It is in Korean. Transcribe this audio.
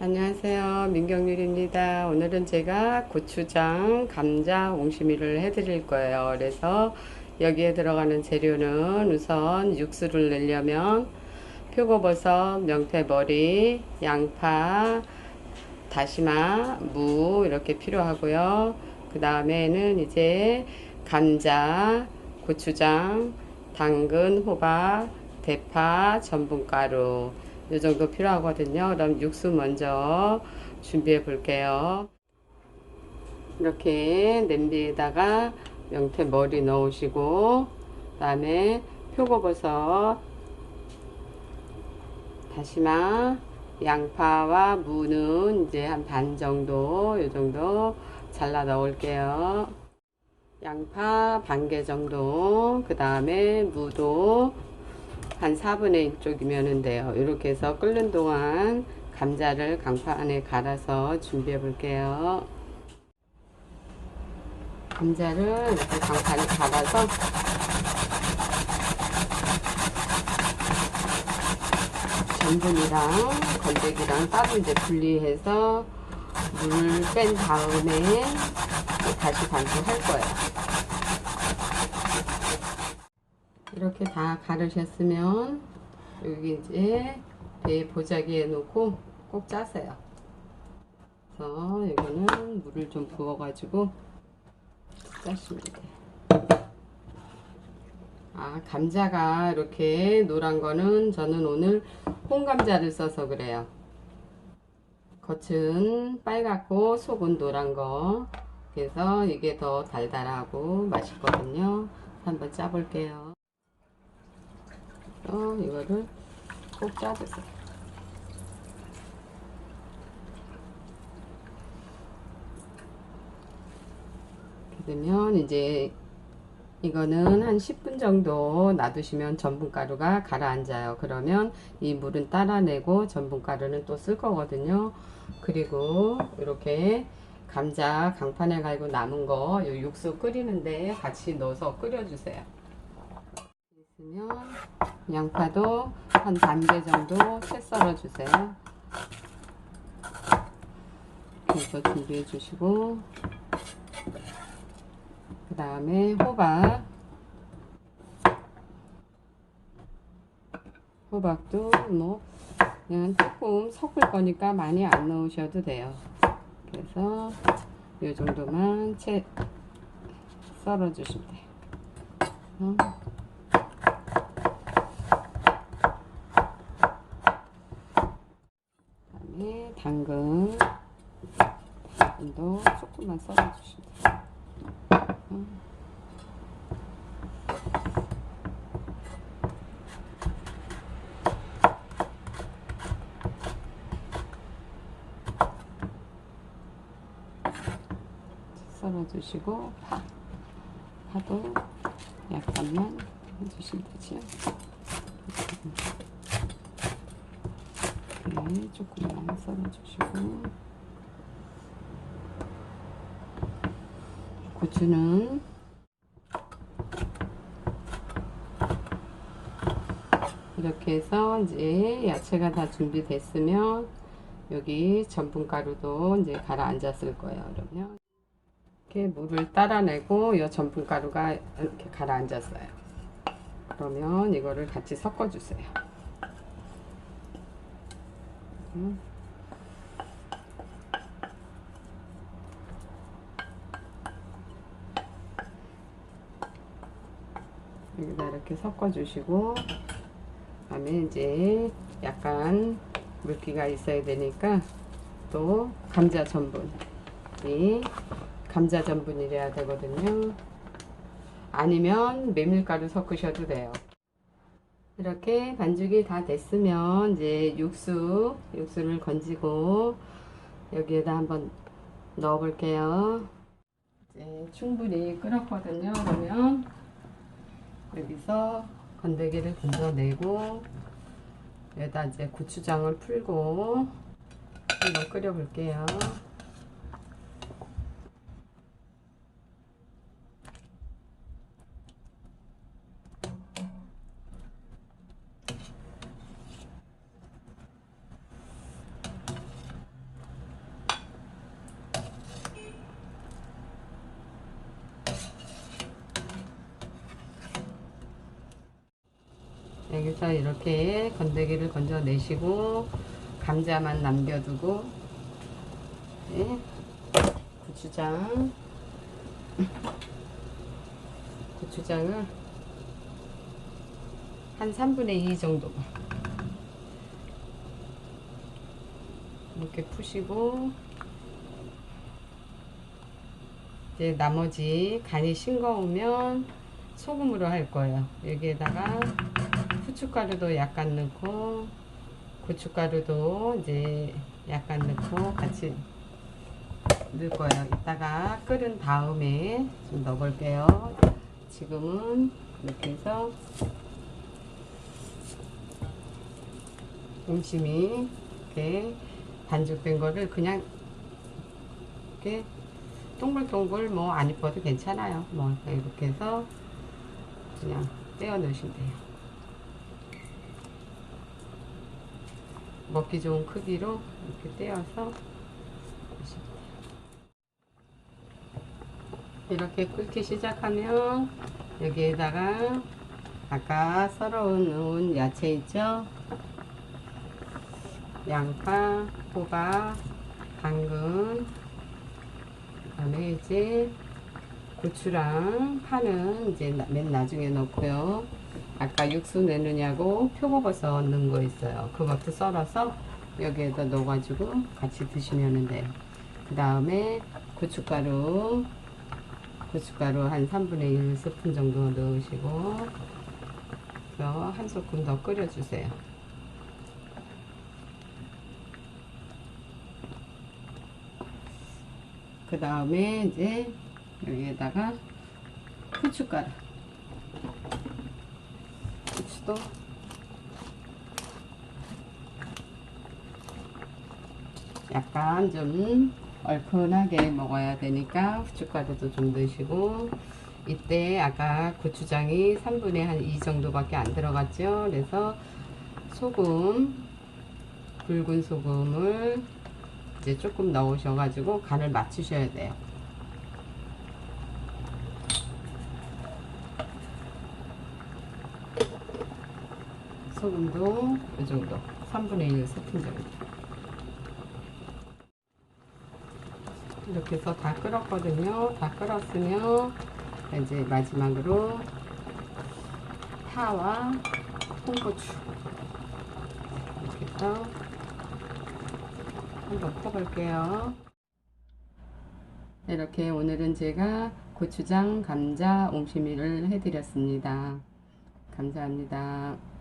안녕하세요. 민경률입니다. 오늘은 제가 고추장, 감자, 옹심이를 해드릴 거예요. 그래서 여기에 들어가는 재료는 우선 육수를 내려면 표고버섯, 명태머리, 양파, 다시마, 무 이렇게 필요하고요. 그 다음에는 이제 감자, 고추장, 당근, 호박, 대파, 전분가루 이 정도 필요하거든요. 그럼 육수 먼저 준비해 볼게요. 이렇게 냄비에다가 명태 머리 넣으시고 그 다음에 표고버섯, 다시마, 양파와 무는 이제 한 반 정도 이 정도 잘라 넣을게요. 양파 반 개 정도 그 다음에 무도 한 4분의 1 쪽이면 돼요. 이렇게 해서 끓는 동안 감자를 강판에 갈아서 준비해 볼게요. 감자를 이렇게 강판에 갈아서 전분이랑 건더기랑 따로 이제 분리해서 물 뺀 다음에 다시 반죽할 거예요. 이렇게 다 가르셨으면 여기 이제 배 보자기에 놓고 꼭 짜세요. 그래서 이거는 물을 좀 부어가지고 짜시면 돼요. 아 감자가 이렇게 노란 거는 저는 오늘 홍감자를 써서 그래요. 겉은 빨갛고 속은 노란 거. 그래서 이게 더 달달하고 맛있거든요. 한번 짜볼게요. 어, 이거를 꼭 짜주세요. 되면 이제 이거는 한 10분 정도 놔두시면 전분가루가 가라앉아요. 그러면 이 물은 따라내고 전분가루는 또 쓸 거거든요. 그리고 이렇게 감자 강판에 갈고 남은 거이 육수 끓이는데 같이 넣어서 끓여주세요. 있으면 양파도 한 반 개 정도 채 썰어 주세요. 그래서 준비해 주시고 그 다음에 호박 호박도 뭐 그냥 조금 섞을 거니까 많이 안 넣으셔도 돼요. 그래서 이 정도만 채 썰어 주시면 돼요. 어. 그다음에 당근 당근도 조금만 썰어 주시면 돼요. 어. 썰어주시고 파 파도 약간만 해주시면 되죠. 이렇게 조금만 썰어주시고 고추는 이렇게 해서 이제 야채가 다 준비됐으면 여기 전분가루도 이제 가라앉았을 거예요. 그러면 이렇게 물을 따라내고 이 전분가루가 이렇게 가라앉았어요. 그러면 이거를 같이 섞어 주세요. 음. 여기다 이렇게 섞어주시고 그다음에 이제 약간 물기가 있어야 되니까 또 감자 전분이 감자 전분이래야 되거든요. 아니면 메밀가루 섞으셔도 돼요. 이렇게 반죽이 다 됐으면 이제 육수, 육수를 건지고 여기에다 한번 넣어 볼게요. 이제 충분히 끓었거든요. 그러면 여기서 건더기를 건져내고 여기다 이제 고추장을 풀고 한번 끓여 볼게요. 여기서 이렇게 건더기를 건져 내시고 감자만 남겨두고 네. 고추장 고추장을 한 3분의 2 정도 이렇게 푸시고 이제 나머지 간이 싱거우면 소금으로 할 거예요. 여기에다가 후춧가루도 약간 넣고 고춧가루도 이제 약간 넣고 같이 넣을 거예요. 이따가 끓은 다음에 좀 넣어볼게요. 지금은 이렇게 해서 음심이 이렇게 반죽된 거를 그냥 이렇게 동글동글 뭐 안 입어도 괜찮아요. 뭐 이렇게 해서 그냥 떼어 넣으시면 돼요. 먹기 좋은 크기로 이렇게 떼어서. 이렇게 끓기 시작하면 여기에다가 아까 썰어 놓은 야채 있죠? 양파, 호박, 당근, 그다음에 이제 고추랑 파는 이제 나- 맨 나중에 넣고요. 아까 육수 내느냐고 표고버섯 넣은 거 있어요. 그것도 썰어서 여기에다 넣어가지고 같이 드시면 돼요. 그 다음에 고춧가루, 고춧가루 한 3분의 1 스푼 정도 넣으시고, 한 소끔 더 끓여주세요. 그 다음에 이제 여기에다가 후춧가루 후추도 약간 좀 얼큰하게 먹어야 되니까 후춧가루도 좀 넣으시고 이때 아까 고추장이 3분의 한 2 정도밖에 안 들어갔죠 그래서 소금 굵은 소금을 이제 조금 넣으셔가지고 간을 맞추셔야 돼요. 소금도 이 정도, 3분의 1 스푼 정도. 이렇게 해서 다 끓었거든요. 다 끓었으면 이제 마지막으로 파와 홍고추 이렇게 해서 한번 퍼볼게요. 이렇게 오늘은 제가 고추장 감자 옹심이를 해드렸습니다. 감사합니다.